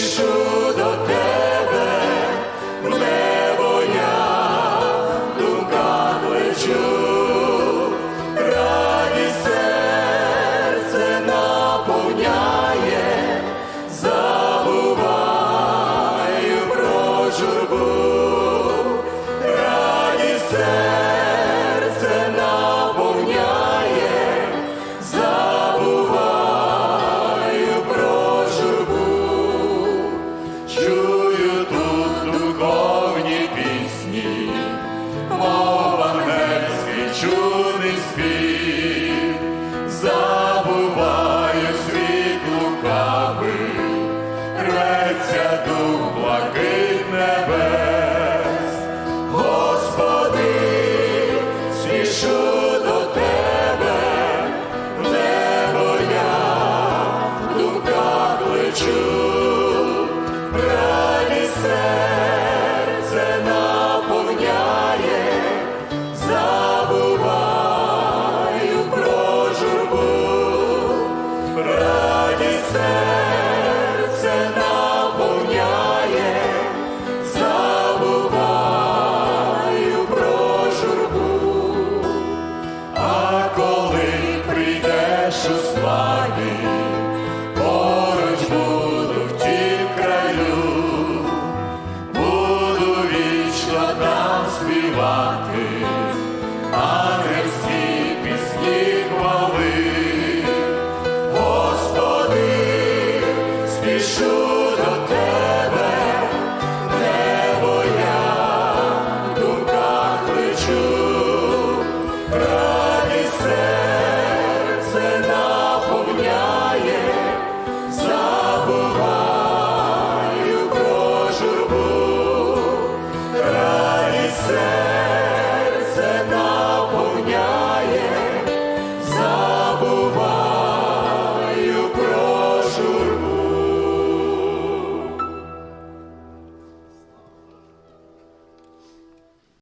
прийшов до. чудний спів, забуває світ лукавий, рветься дух блакит небес, Господи, смішу. славі.